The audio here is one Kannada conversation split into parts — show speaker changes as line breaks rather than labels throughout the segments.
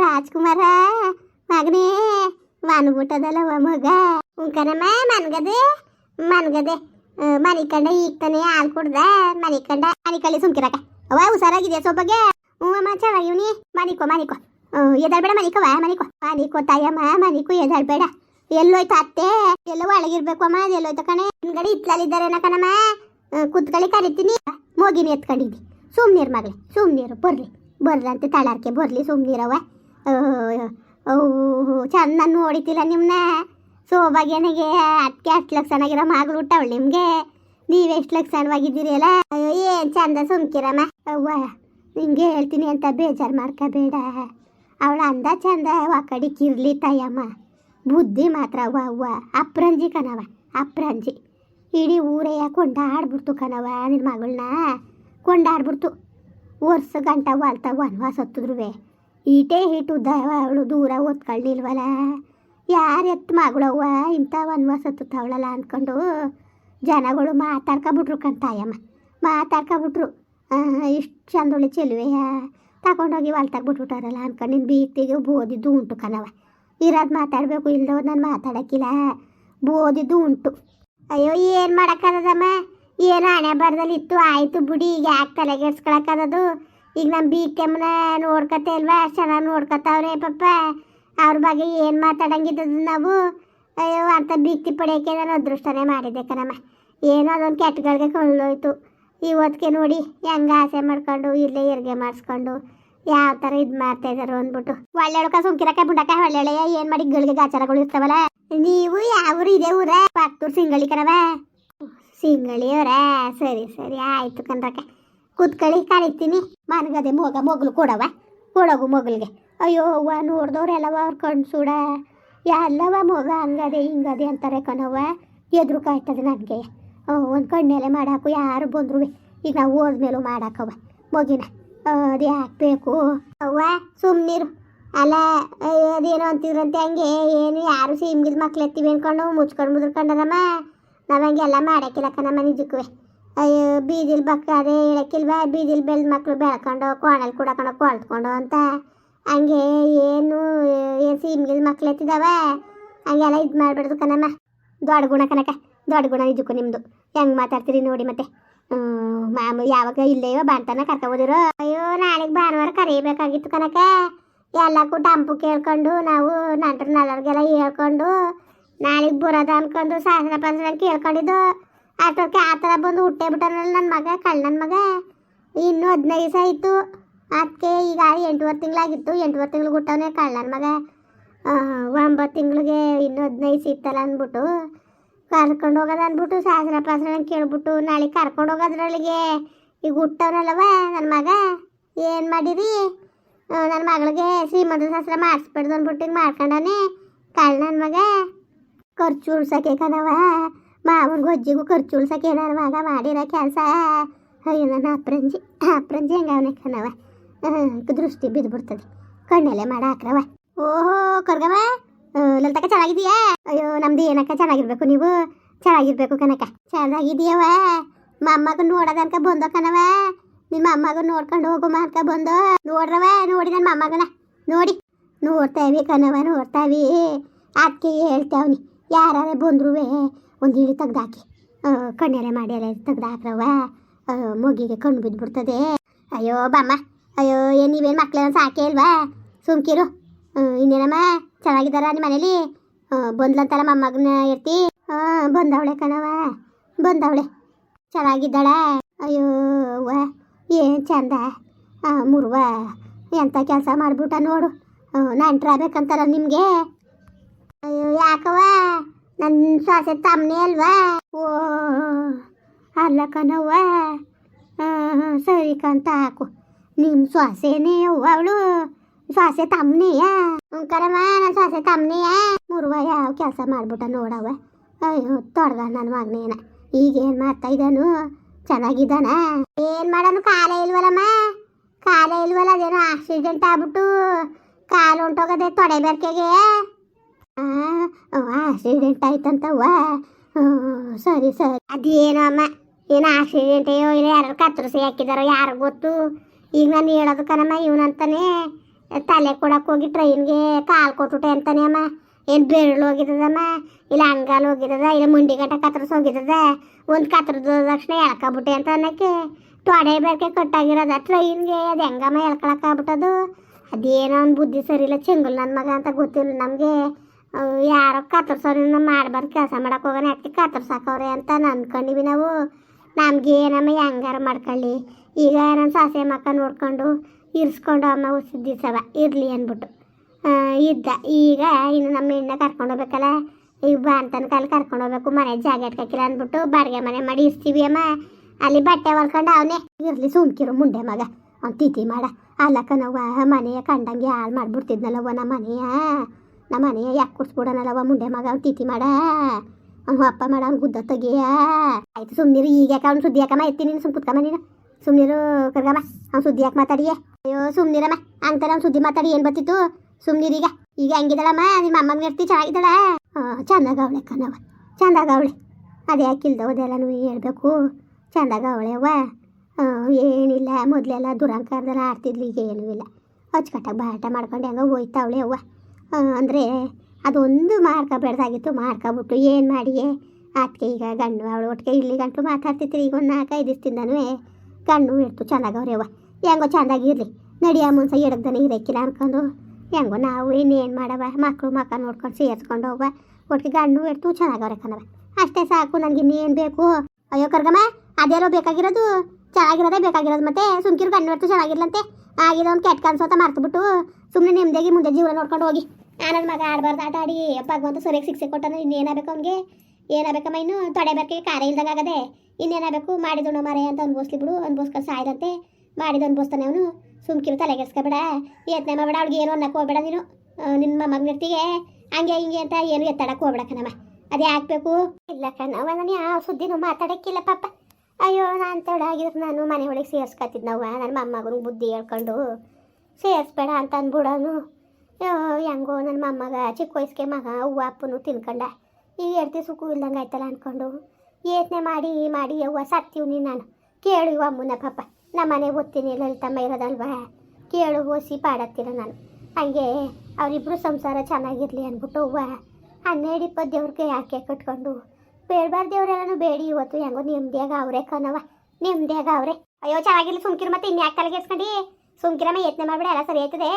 ರಾಜ್ಕುಮಾರ, ಮಗನೇ ಮನ್ಬಿಟ್ಟದಲ್ಲವ ಮಗ. ಉಂಕನಮ್ಮ ಮನ್ಗದೆ ಮನ್ಗದೆ. ಮನಿ ಕಂಡ ಈಗ ತಾನೇ ಹಾಲು ಕುಡ್ದ, ಮನಿ ಕಂಡ ಮನಿ ಕಳ್ಳಿ ಸುಮ್ಕಿರಕ. ಅವ ಹುಷಾರಾಗಿದೆಯಾ ಸೊಬ್ಬಗೆ? ಹ್ಞೂ ಅಮ್ಮ ಚೆನ್ನಾಗಿವ್ನಿ ಮನಿಕೋ ಮನಿಕೋ ಎದಾಳ್ಬೇಡ ವಾ ಮನಿಕೋ ಮನಿಕೋ ತಾಯಮ್ಮ ಮನಿಕೋ ಎದಾಳ್ಬೇಡ. ಎಲ್ಲೋಯ್ತು ಅತ್ತೆ, ಎಲ್ಲ ಒಳಗಿರ್ಬೇಕು ಅಮ್ಮ ಎಲ್ಲೋಯ್ತ ಕಣೆ. ಹಿಂದ್ಗಡೆ ಇತ್ಲಲ್ಲಿದ್ದಾರೆ ಕಣಮ್ಮ. ಕುತ್ಕೊಳ್ಳಿ ಕರಿತೀನಿ. ಮೋಗಿನ ಎತ್ಕೊಂಡಿದ್ದಿ. ಸುಮ್ನೀರು ಮಗಳೇ, ಸುಮ್ನೀರು, ಬರ್ಲಿ. ಬರ್ಲಿ ಅಂತ ತಳಾರ್ಕೆ ಬರ್ಲಿ ಸುಮ್ನೀರವ ಚಂದ ನೋಡಿತಿಲ್ಲ ನಿಮ್ಮನ್ನ ಸೋಭಾಗ್ಯನಿಗೆ ಅದಕ್ಕೆ ಅಷ್ಟು ಲಕ್ಷಣಾಗಿರೋ ಮಗಳು ಹುಟ್ಟವಳು ನಿಮಗೆ. ನೀವು ಎಷ್ಟು ಸಣ್ಣವಾಗಿದ್ದೀರಿ ಅಲ್ಲ ಅಯ್ಯೋ, ಏನು ಚಂದ ಸುಮ್ಕಿರಮ್ಮ. ಅವ್ವ, ನಿಂಗೆ ಹೇಳ್ತೀನಿ ಅಂತ ಬೇಜಾರು ಮಾಡ್ಕೋಬೇಡ. ಅವಳ ಅಂದ ಚಂದ ಕಡೆ ಕಿರ್ಲಿ ತಾಯಮ್ಮ. ಬುದ್ಧಿ ಮಾತ್ರ ಅವ್ವ ಅವ್ವ. ಅಪ್ರಂಜಿ ಕಣವ ಅಪ್ರಂಜಿ. ಇಡೀ ಊರೇ ಕೊಂಡಾಡ್ಬಿಡ್ತು ಕಣವ ನಿನ್ನ ಮಗಳನ್ನ ಕೊಂಡಾಡ್ಬಿಡ್ತು. ವರ್ಷ ಗಂಟ ವಾಲ್ತ ಅನ್ವಾಸ ಹತ್ತಿದ್ರುವೆ. ಈಟೇ ಹಿಟ್ಟುದ್ದ ಅವಳು ದೂರ ಓದ್ಕೊಳ್ಳಿಲ್ವಲ್ಲ ಯಾರು ಎತ್ತು ಮಗಳವ್ವ? ಇಂಥ ವನ್ವಾಸ ತುತ್ತವಳಲ್ಲ ಅಂದ್ಕೊಂಡು ಜನಗಳು ಮಾತಾಡ್ಕೊಬಿಟ್ರು ಕಂತಾಯಮ್ಮ. ಮಾತಾಡ್ಕೊಬಿಟ್ರು. ಇಷ್ಟು ಚಂದೊಳಿ ಚೆಲುವೆಯ. ತಗೊಂಡೋಗಿ ಹೊಲ್ತಾಗ ಬಿಟ್ಬಿಟ್ಟಾರಲ್ಲ ಅನ್ಕೊಂಡು ನಿನ್ನ ಬೀತಿಗೆ ಬೋದಿದ್ದು ಉಂಟು ಕಣವ ಇರೋದು ಮಾತಾಡಬೇಕು ಇಲ್ದವ್ರು ನಾನು ಮಾತಾಡೋಕ್ಕಿಲ್ಲ. ಬೋದಿದ್ದು ಉಂಟು. ಅಯ್ಯೋ, ಏನು ಮಾಡೋಕ್ಕದಮ್ಮ ಏನು ಹಣೆ ಬರ್ದಲ್ಲಿ ಇತ್ತು ಆಯಿತು ಬಿಡಿ, ಈಗ ಯಾಕೆ ತಲೆಗೆಡ್ಸ್ಕೊಳಕ್ಕದದು? ಈಗ ನಮ್ಮ ಬೀಟಮ್ಮನ ನೋಡ್ಕೊತ ಅಷ್ಟು ಚೆನ್ನಾಗಿ ನೋಡ್ಕೊತಾವ್ರೆ ಪಪ್ಪ. ಅವ್ರ ಬಗ್ಗೆ ಏನು ಮಾತಾಡಂಗಿದ್ದದು ನಾವು? ಅಯ್ಯೋ, ಅಂತ ಭೀತಿ ಪಡೆಯೋಕ್ಕೆ ನಾನು ಅದೃಷ್ಟನೇ ಮಾಡಿದ್ದೆ ಕಣಮ್ಮ. ಏನೋ ಅದೊಂದು ಕೆಟ್ಟಗಳಿಗೆ ಕೊಳ್ಳೋಯ್ತು ಇವತ್ತಿಗೆ ನೋಡಿ ಹೆಂಗೆ ಆಸೆ ಮಾಡ್ಕೊಂಡು, ಇಲ್ಲೇ ಹೆರಿಗೆ ಮಾಡಿಸ್ಕೊಂಡು ಯಾವ ಥರ ಇದು ಮಾಡ್ತಾ ಇದಾರೋ ಅಂದ್ಬಿಟ್ಟು. ಒಳ್ಳೆಳ್ಕ ಸುಂಕಿರಕ್ಕೆ ಬುಡಕ ಒಳ್ಳೆಳೆಯ ಏನು ಮಾಡಿ ಗಳಿಗೆ ಆಚಾರಗಳು ಇರ್ತಾವಲ್ಲ? ನೀವು ಯಾವ ಇದೆ ಊರ? ಪಕ್ಕೂರು ಸಿಂಗಳಿ ಕಣವ ಸಿಂಗಳಿ ಅವರ? ಸರಿ ಸರಿ, ಆಯಿತು ಕಣ್ರಕ್ಕ. ಕೂತ್ಕೊಳ್ಳಿ ಕರಿತೀನಿ ಮನಗದೆ ಮೊಗ, ಮೊಗ್ಲು ಕೊಡವ ಕೊಡಗು ಮೊಗಲ್ಗೆ. ಅಯ್ಯೋ, ಅವ್ವ, ನೋಡ್ದವ್ರೆಲ್ಲವ ಅವ್ರ ಸುಡ ಎಲ್ಲವ ಮೊಗ, ಹಂಗದೆ, ಹಿಂಗದೆ ಅಂತಾರೆ ಕಣವ್ವ. ಎದ್ರು ಕಾಯ್ತದೆ ನನಗೆ. ಒಂದು ಕಣ್ಣೆಲೆ ಮಾಡಾಕು, ಯಾರು ಬಂದ್ರು ಈಗ ನಾವು ಹೋದ್ಮೇಲೂ ಮಾಡಾಕವ ಮೊಗಿನ, ಅದು ಹಾಕ್ಬೇಕು. ಅವ್ವ ಸುಮ್ಮನಿರು ಅಲ್ಲ ಅದೇನೋ ಅಂತಿದ್ರಂತೆ, ಹಂಗೆ ಏನು, ಯಾರು ಸೀಮ್ಗಿದ ಮಕ್ಳು ಎತ್ತೀವಿ ಅನ್ಕೊಂಡು ಮುಚ್ಕೊಂಡು ಮುದ್ರಕೊಂಡದಮ್ಮ ನಾವು ಹಂಗೆಲ್ಲ ಮಾಡೋಕ್ಕಿಲ್ಲ ಕಣಮ್ಮ ನಿಜಕ್ಕೂ ಅಯ್ಯೋ ಬೀದಿಲಿ ಬಕ್ಕ ಅದೇ ಹೇಳಕ್ಕಿಲ್ವ ಬೀದಿಲಿ ಬೆಳ್ದ ಮಕ್ಳು ಬೆಳ್ಕೊಂಡು ಕೋಣಲ್ಲಿ ಕುಡಕೊಂಡು ಕೊಳ್ತ್ಕೊಂಡು ಅಂತ. ಹಂಗೆ ಏನು ಏನು ಸೀಮ್ಗಿಲ್ ಮಕ್ಳು ಎತ್ತಿದಾವ? ಹಂಗೆಲ್ಲ ಇದು ಮಾಡಬಾರ್ದು ಕಣಮ್ಮ ದೊಡ್ಡ ಗುಣ ಕನಕ ದೊಡ್ಡ ಗುಣ ನಿಜಕ್ಕೂ ನಿಮ್ಮದು ಹೆಂಗೆ ಮಾತಾಡ್ತೀರಿ ನೋಡಿ ಮತ್ತೆ. ಹ್ಮ್, ಮಾಮು ಯಾವಾಗ ಇಲ್ಲೇಯೋ ಬಾಣ್ತನ ಕರ್ಕೊಬೋದಿರೋ? ಅಯ್ಯೋ ನಾಳೆಗೆ ಭಾನುವಾರ ಕರೀಬೇಕಾಗಿತ್ತು ಕನಕ. ಎಲ್ಲಕ್ಕೂ ಡಂಪು ಕೇಳ್ಕೊಂಡು ನಾವು ನಂಟ್ರ ನಲ್ಲರಿಗೆಲ್ಲ ಹೇಳ್ಕೊಂಡು ನಾಳೆಗೆ ಬರೋದ ಅನ್ಕೊಂಡು ಶಾಸನ ಪಾಸ್ತ್ರ ಕೇಳ್ಕೊಂಡಿದ್ದು. ಅಷ್ಟೊತ್ತಿಗೆ ಆ ಥರ ಬಂದು ಹುಟ್ಟೇ ಬಿಟ್ಟನಲ್ಲ ನನ್ನ ಮಗ ಕಳ್ಳ ನನ್ನ ಮಗ. ಇನ್ನೂ ಹದಿನೈದು ದಿವಸ ಆಯಿತು. ಅದಕ್ಕೆ ಈಗ ಎಂಟೂವರೆ ತಿಂಗಳಾಗಿತ್ತು. ಎಂಟೂವರೆ ತಿಂಗ್ಳು ಹುಟ್ಟವನೇ ನನ್ನ ಮಗ. ಒಂಬತ್ತು ತಿಂಗಳಿಗೆ ಇನ್ನೂ ಹದಿನೈದು ಸಿಗ್ತಲ್ಲ ಅಂದ್ಬಿಟ್ಟು. ಕರ್ಕೊಂಡು ಹೋಗೋದು ಅಂದ್ಬಿಟ್ಟು ಸಾಸ್ರ ಪಾಸ್ರ ಕೇಳ್ಬಿಟ್ಟು, ನಾಳೆ ಕರ್ಕೊಂಡು ಹೋಗೋದ್ರೊಳಗೆ ಈಗ ಹುಟ್ಟವನಲ್ಲವ ನನ್ನ ಮಗ. ಏನು ಮಾಡಿರಿ ನನ್ನ ಮಗಳಿಗೆ ಶ್ರೀಮಂತ ಶಾಸ್ತ್ರ ಮಾಡಿಸ್ಬಿಡ್ದು ಅಂದ್ಬಿಟ್ಟು ಹಿಂಗೆ ಮಾಡ್ಕೊಂಡವನೇ ಕಳ್ಳ ನನ್ನ ಮಗ. ಖರ್ಚು ಉಳ್ಸಕ್ಕೆ ಕಣವ ಮಾವನ ಗೊಜ್ಜಿಗೂ ಖರ್ಚು ಉಳ್ಸಕ್ಕೆ ನನ್ನ ಮಗ ಮಾಡಿರೋ ಕೆಲಸ. ಅಯ್ಯೋ ನನ್ನ ಅಪ್ರಂಜಿ? ಅಪ್ರಂಜಿ ಹೆಂಗವನೆ ಕಣವ ದೃಷ್ಟಿ ಬಿದ್ದುಬಿಡ್ತದೆ ಕಣ್ಣೆಲೆ ಮಾಡಾಕ್ರವ ಓಹೋ ಕರ್ಗವ ಲಲಿತಕ್ಕ ಚೆನ್ನಾಗಿದೆಯಾ ಅಯ್ಯೋ, ನಮ್ದು ಏನಕ್ಕ ಚೆನ್ನಾಗಿರ್ಬೇಕು ನೀವು? ಚೆನ್ನಾಗಿರ್ಬೇಕು ಕನಕ ಚೆನ್ನಾಗಿದೀಯವ ಮಮ್ಮಗ ನೋಡೋದನ್ಕ ಬಂದೋ ಕಣವ ನಿಮ್ಮ ಅಮ್ಮಗ ನೋಡ್ಕೊಂಡು ಹೋಗು ಮಾರ್ಕ ಬಂದು? ನೋಡ್ರವ ನೋಡಿ ನನ್ನ ಮೊಮ್ಮಗನ. ನೋಡಿ. ನೋಡ್ತಾವಿ ಕಣವ ನೋಡ್ತಾವಿ ಅದಕ್ಕೆ ಹೇಳ್ತಾವ್ನಿ ಯಾರೇ ಬಂದ್ರು ಒಂದು ಇಳಿ ತೆಗ್ದಾಕಿ. ಕಣ್ಣೆಲೆ ಮಾಡಿ ಎಲ್ಲ ತೆಗ್ದಾಕ್ರವ ಮೊಗಿಗೆ ಕಣ್ಣು ಬಿದ್ದುಬಿಡ್ತದೆ. ಅಯ್ಯೋ, ಬಮ್ಮ. ಅಯ್ಯೋ ಏನು ನೀವೇನು ಮಕ್ಳನ್ನ ಸಾಕೆ ಇಲ್ವಾ? ಸುಮ್ಕಿರು. ಇನ್ನೇನಮ್ಮ? ಚೆನ್ನಾಗಿದ್ದಾರ ನಿಮ್ಮ ಮನೇಲಿ? ಬಂದ್ಲಂತಲ್ಲ ಮೊಮ್ಮಗನ ಇರ್ತಿ ಹಾಂ ಬಂದವಳೆ ಕಣವ ಬಂದವಳೆ. ಚೆನ್ನಾಗಿದ್ದಾಳೆ. ಅಯ್ಯೋ, ಅವ್ವ, ಏನು ಚಂದ. ಮುರ್ವ ಎಂಥ ಕೆಲಸ ಮಾಡಿಬಿಟ್ಟ ನೋಡು. ನಾನು ಟ್ರಾಬೇಕಂತಾರ ನಿಮಗೆ? ಅಯ್ಯೋ ಯಾಕವ ನನ್ನ ಸೊಸೆ ತಮ್ಮನೇ ಅಲ್ವಾ? ಓ, ಅಲ್ಲ ಕಣವ್ವ. ಸರಿ ಕಂತ ಹಾಕು. ನಿಮ್ಮ ಸೊಸೆನೇ ಅವ್ವ ಅವಳು. ಸೊಸೆ ತಮ್ಮನೆಯ? ಕರಮ್ಮ ನನ್ನ ಸೊಸೆ ತಮ್ಮನೆಯ? ಮುರುವ ಯಾವ ಕೆಲಸ ಮಾಡ್ಬಿಟ್ಟ ನೋಡವ್ವ. ಅಯ್ಯೋ ತೊಡ್ದ ನನ್ನ ಮಗನೇನ. ಈಗೇನು ಮಾಡ್ತಾ ಇದ್ದಾನು? ಚೆನ್ನಾಗಿದ್ದಾನ? ಏನ್ ಮಾಡೋನು? ಕಾಲ ಇಲ್ವಲ್ಲಮ್ಮ? ಕಾಲ ಇಲ್ವಲ್ಲ, ಅದೇನೋ ಆಕ್ಸಿಡೆಂಟ್ ಆಗ್ಬಿಟ್ಟು ಕಾಲು ಹೊಂಟೋಗದೆ ತೊಡೆ ಬೆರ್ಕೆಗೆ? ಆಕ್ಸಿಡೆಂಟ್ ಆಯ್ತಂತ ವಾ ಸರಿ ಸರಿ. ಅದೇನೋ ಅಮ್ಮ, ಏನೋ ಆಕ್ಸಿಡೆಂಟ್ ಅಯ್ಯೋ, ಇಲ್ಲ ಯಾರು ಕತ್ತರಿಸಿ ಹಾಕಿದಾರೋ ಯಾರು ಗೊತ್ತು. ಈಗ ನಾನು ಹೇಳೋದಕ್ಕನಮ್ಮ ಇವನಂತಾನೆ ತಲೆ ಕೊಡಕ್ಕೆ ಹೋಗಿ ಟ್ರೈನ್ಗೆ ಕಾಲು ಕೊಟ್ಟುಟೆ ಅಂತಾನೆ ಅಮ್ಮ. ಏನು ಬೆರಳು ಹೋಗಿದ್ದದಮ್ಮ ಇಲ್ಲ ಅಂಗಾಲು ಹೋಗಿದ್ದದ ಇಲ್ಲ ಮುಂಡಿ ಗಂಟ ಹೋಗಿದದ. ಹೋಗಿದ್ದದ ಒಂದು ಕತ್ತರದ ತಕ್ಷಣ ಎಳ್ಕೊಬಿಟ್ಟೆ ಅಂತ ಅನ್ನಕ್ಕೆ ತೊಡೆ ಬೇಕೆ ಕಟ್ಟಾಗಿರೋದ ಟ್ರೈನ್ಗೆ ಅದು ಹೆಂಗಮ್ಮ ಎಳ್ಕೊಳಕ್ಕಾಗ್ಬಿಟ್ಟದು ಅದೇನೋ ಒಂದು ಬುದ್ಧಿ ಇಲ್ಲ ಚೆಂಗಲ್ ನನ್ನ ಮಗ ಅಂತ ಗೊತ್ತಿಲ್ಲ ನಮಗೆ. ಯಾರೋ ಕತ್ತರ್ಸೋರನ್ನ ಮಾಡ್ಬಾರ್ದು ಕೆಲಸ ಮಾಡಕ್ಕೆ ಹೋಗೋಣ ಯಾಕೆ ಕತ್ತರ್ಸಾಕವ್ರೆ ಅಂತ ಅಂದ್ಕೊಂಡಿವಿ ನಾವು. ನಮ್ಗೆ ಏನಮ್ಮ ಹೆಂಗಾರ ಮಾಡ್ಕೊಳ್ಳಿ. ಈಗ ನನ್ನ ಸಾಸೆ ಮಕ್ಕ ನೋಡ್ಕೊಂಡು ಇರಿಸ್ಕೊಂಡು ಅಮ್ಮ ಉಸಿದ ದಿವಸವ, ಇರಲಿ ಅಂದ್ಬಿಟ್ಟು. ಇದ್ದ. ಈಗ ಇನ್ನು ನಮ್ಮ ಹೆಣ್ಣ ಕರ್ಕೊಂಡು ಹೋಗ್ಬೇಕಲ್ಲ. ಈಗ ಬಾ ಅಂತನ ಕಾಲ ಕರ್ಕೊಂಡು ಹೋಗ್ಬೇಕು, ಮನೆ ಜಾಗ ಇಟ್ಕೊಕಿಲ್ಲ ಅಂದ್ಬಿಟ್ಟು ಬಾಡಿಗೆ ಮನೆ ಮಾಡಿ ಇರ್ತೀವಿ ಅಮ್ಮ. ಅಲ್ಲಿ ಬಟ್ಟೆ ಹೊಲ್ಕೊಂಡು ಅವನೇ, ಇರಲಿ ಸುಮ್ಕಿರು ಮುಂಡೆ ಮಗ. ಅವ್ನು ತಿಥಿ ಮಾಡ. ಅಲ್ಲಕ್ಕ ನಾವು ಮನೆಯ ಕಂಡಂಗೆ ಹಾಳು ಮಾಡ್ಬಿಡ್ತಿದ್ನಲ್ಲವ್ವ ನಮ್ಮ ಮನೆಯ. ನಮ್ಮ ಮನೆ ಯಾಕೆ ಕೊಡ್ಸ್ಬಿಡೋಣಲ್ಲವ ಮುಂಡೆ ಮಗ ಅವ್ನು ತಿಥಿ ಮಾಡ. ಅವ್ನು ಅಪ್ಪ ಮಾಡ, ಅವ್ನು ಗುದ್ದ ತೆಗಿಯ. ಆಯ್ತು ಸುಮ್ಮನಿರು ಈಗ ಯಾಕೆ ಅವ್ನು ಸುದ್ದಿ ಯಾಕಮ್ಮ ಎತ್ತಿ ನೀನು ಸುಮ್ ಕುತ್ಕಮ್ಮ ನೀನು. ಸುಮ್ಮನಿರು ಕರ್ಗಮ್ಮ. ಅವ್ನು ಸುದ್ದಿ ಯಾಕೆ ಮಾತಾಡಿಯೇ. ಅಯ್ಯೋ ಸುಮ್ಮನಿರಮ್ಮ ಅಂತಾರೆ ಅವ್ನು ಸುದ್ದಿ ಮಾತಾಡಿ ಏನು ಬರ್ತಿತ್ತು? ಸುಮ್ಮನಿರೀಗ ಈಗ. ಹೆಂಗಿದಳಮ್ಮ ನಿಮ್ಮ ಅಮ್ಮನ ಇರ್ತಿ ಚೆನ್ನಾಗಿದ್ದಾಳ? ಚಂದಾಗ ಅವಳೆ ಕಣವ ಚಂದಾಗ ಅವಳೆ ಅದೇ ಯಾಕಿಲ್ದ ನೀವು ಹೇಳ್ಬೇಕು. ಚಂದಾಗ ಅವಳೆ ಅವ್ವ ಏನಿಲ್ಲ, ಮೊದಲೆಲ್ಲ ದುರಂಕಾರದೆಲ್ಲ ಆಡ್ತಿದ್ಲು, ಈಗ ಏನೂ ಇಲ್ಲ. ಅಚ್ಚುಕಟ್ಟಾಗಿ ಬಾಟ ಮಾಡ್ಕೊಂಡು ಹೆಂಗೋ ಹೋಯ್ತಾವಳೆ ಅವ್ವ. ಅಂದರೆ ಅದೊಂದು ಮಾಡ್ಕೋಬೇಡ್ದಾಗಿತ್ತು ಮಾಡ್ಕೊಬಿಟ್ಟು ಏನು ಮಾಡಿಯೇ? ಅದಕ್ಕೆ ಈಗ ಗಂಡು, ಅವಳು ಒಟ್ಟಿಗೆ ಇಲ್ಲಿ ಗಂಟು ಮಾತಾಡ್ತಿತ್ತು ಈಗ ಒಂದು ನಾಲ್ಕೈದು ದಿವಸದಿಂದನೂ ಗಂಡು ಇರ್ತು ಚೆನ್ನಾಗಿ ಅವ್ವ. ಹೆಂಗೋ ಚೆಂದಾಗಿರಲಿ ನಡಿಯ ಮುಂಚೆ ಎಡಗ್ದಾನೆ ಇರಕ್ಕಿಲ್ಲ ಅನ್ಕೊಂಡು. ಹೆಂಗೋ ನಾವು ಇನ್ನೇನು ಮಾಡವ ಮಕ್ಕಳು ಮಕ್ಕ ನೋಡ್ಕೊಂಡು ಸೇರಿಸ್ಕೊಂಡು ಹೋಗುವ. ಒಟ್ಟಿಗೆ ಗಂಡು ಇಡ್ತು ಚೆನ್ನಾಗವ್ರೆ ಕಣವ ಅಷ್ಟೇ ಸಾಕು, ನನಗೆ ಇನ್ನೇನು ಬೇಕು? ಅಯ್ಯೋ ಕರ್ಗಮ್ಮ, ಅದೇನೋ ಬೇಕಾಗಿರೋದು? ಚೆನ್ನಾಗಿರೋದೇ ಬೇಕಾಗಿರೋದು ಮತ್ತೆ? ಸುಮ್ಕಿರು ಗಂಡು ಇಡ್ತು ಚೆನ್ನಾಗಿರ್ಲಂತೆ? ಆಗಿರೋ ಒಂದು ಕೆಟ್ಟ ಕನ್ಸೋತ ಮರ್ತುಬಿಟ್ಟು ಸುಮ್ಮನೆ ನೆಮ್ಮದಿಯಾಗಿ ಮುಂದೆ ಜೀವನ ನೋಡ್ಕೊಂಡು ಹೋಗಿ. ನನ್ನ ಮಗ ಆಡ್ಬಾರ್ದು, ಆಟ ಆಡಿ. ಭಗವಂತ ಸರಿಯಾಗಿ ಶಿಕ್ಷೆ ಕೊಟ್ಟಂದ್ರೆ ಇನ್ನೇನಾಗಬೇಕು ಅವ್ನಿಗೆ? ಏನಾಗಬೇಕಮ್ಮ ಇನ್ನು? ತೊಡೆ ಕಾರ್ಯ ಇಲ್ದಂಗೆ ಆಗದೆ. ಇನ್ನೇನಾಗಬೇಕು? ಮಾಡಿದೋಣ ಮರೆ ಅಂತ ಅನ್ಬೋಸ್ಲಿ ಬಿಡು ಅನ್ಬೋಸ್ಕೊಂಡು ಸಾಯ್ದಂತೆ. ಮಾಡಿದ ಅನ್ಬೋಸ್ತಾನೆ ಅವನು. ಸುಮ್ಕಿರು ತಲೆಗೆಡ್ಸ್ಕೊಬೇಡ ಯತ್ನೆ ಮಾಡಬೇಡ, ಅವ್ಳಿಗೆ ಏನು ಅನ್ನಕ್ಕೆ ಹೋಗ್ಬೇಡ ನೀನು. ನಿಮ್ಮ ಮಗನಿರ್ತಿಗೆ ಹಂಗೆ ಹಿಂಗೆ ಅಂತ ಏನು ಎತ್ತಾಡಕ್ಕೆ ಹೋಗ್ಬೇಡ ಕಣಮ್ಮ. ಅದೇ ಹಾಕ್ಬೇಕು ಇಲ್ಲ ಕಣವ ನಾನು ಯಾವ ಸುದ್ದಿನೂ ಮಾತಾಡಕ್ಕಿಲ್ಲ ಪಾಪ. ಅಯ್ಯೋ, ನಾನು ತಡ ತೊಡಾಗಿದ್ರು ನಾನು ಮನೆ ಒಳಗೆ ಸೇರ್ಸ್ಕೊತಿದ್ನವ್ವ ನನ್ನ ಮೊಮ್ಮಗನಿಗೆ ಬುದ್ಧಿ ಹೇಳ್ಕೊಂಡು. ಸೇರಿಸ್ಬೇಡ ಅಂತ ಅಂದ್ಬಿಡೋನು. ಹೆಂಗೋ ನನ್ನ ಮೊಮ್ಮಗ, ಚಿಕ್ಕ ವಯಸ್ಸಿಗೆ ಮಗ ಹೂವು ಅಪ್ಪನು ತಿನ್ಕೊಂಡ. ಈಗ ಎರಡು ಸುಖ ಇಲ್ದಂಗೆ ಆಯ್ತಲ್ಲ ಅಂದ್ಕೊಂಡು ಯೋಚನೆ ಮಾಡಿ ಮಾಡಿ, ಅವ್ವ ಸತ್ತೀವ್ನಿ ನಾನು ಕೇಳು ಇವ ಅಮ್ಮನ ಪಾಪ. ನಮ್ಮನೆ ಓದ್ತೀನಿ, ಲಲಿತಮ್ಮ ಇರೋದಲ್ವಾ? ಕೇಳು ಓಸಿ ಪಾಡತ್ತಿರ ನಾನು. ಹಂಗೆ ಅವರಿಬ್ಬರು ಸಂಸಾರ ಚೆನ್ನಾಗಿರಲಿ ಅಂದ್ಬಿಟ್ಟು ಹೂವು ಹನ್ನೆರಡು, ಇಪ್ಪತ್ತು ದೇವ್ರಿಗೆ ಯಾಕೆ ಕಟ್ಕೊಂಡು? ಬೇಡಬಾರ್ದು ದೇವ್ರೆಲ್ಲೂ ಬೇಡಿ, ಇವತ್ತು ಹೆಂಗೋ ನೆಮ್ಮದಿಯಾಗ ಅವರೇ ಕಣವ ನೆಮ್ಮದಿಯಾಗ ಅವರೇ. ಅಯ್ಯೋ, ಚೆನ್ನಾಗಿಲ್ಲ ಸುಮ್ಕಿರು ಮತ್ತೆ ಇನ್ಯಾಕೆ ತಲೆಗೆಡ್ಸ್ಕೊಂಡು ಸುಮ್ಕಿರಮ್ಮ ಯತ್ನೆ ಮಾಡ್ಬೇಡ, ಎಲ್ಲ ಸರಿ ಆಯ್ತದೆ.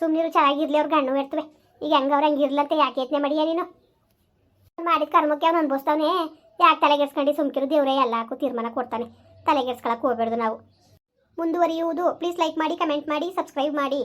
ಸುಮ್ಮನಿರು ಚೆನ್ನಾಗಿರ್ಲಿ ಅವ್ರು ಗಣ್ಣು ಇರ್ತವೆ ಈಗ ಹೆಂಗವ್ರು ಹಂಗಿರ್ಲಂತೆ ಯಾಕೆ ಯತ್ನೆ ಮಾಡಿಯ ನೀನು? ಮಾಡಿದ ಕರ್ಮಕ್ಕೆ ಅವ್ನು ಅನ್ಭವಿಸ್ತಾವನೆ. ಯಾಕೆ ತಲೆಗೆಡ್ಸ್ಕೊಂಡು ಸುಮ್ಕಿರು, ದೇವ್ರೆ ಎಲ್ಲಕ್ಕೂ ತೀರ್ಮಾನ ಕೊಡ್ತಾನೆ. ತಲೆಗೆಡ್ಸ್ಕೊಳಕ್ಕೆ ಹೋಗ್ಬಾರ್ದು ನಾವು. ಮುಂದುವರಿಯುವುದು. ಪ್ಲೀಸ್ ಲೈಕ್ ಮಾಡಿ ಕಮೆಂಟ್ ಮಾಡಿ ಸಬ್ಸ್ಕ್ರೈಬ್ ಮಾಡಿ.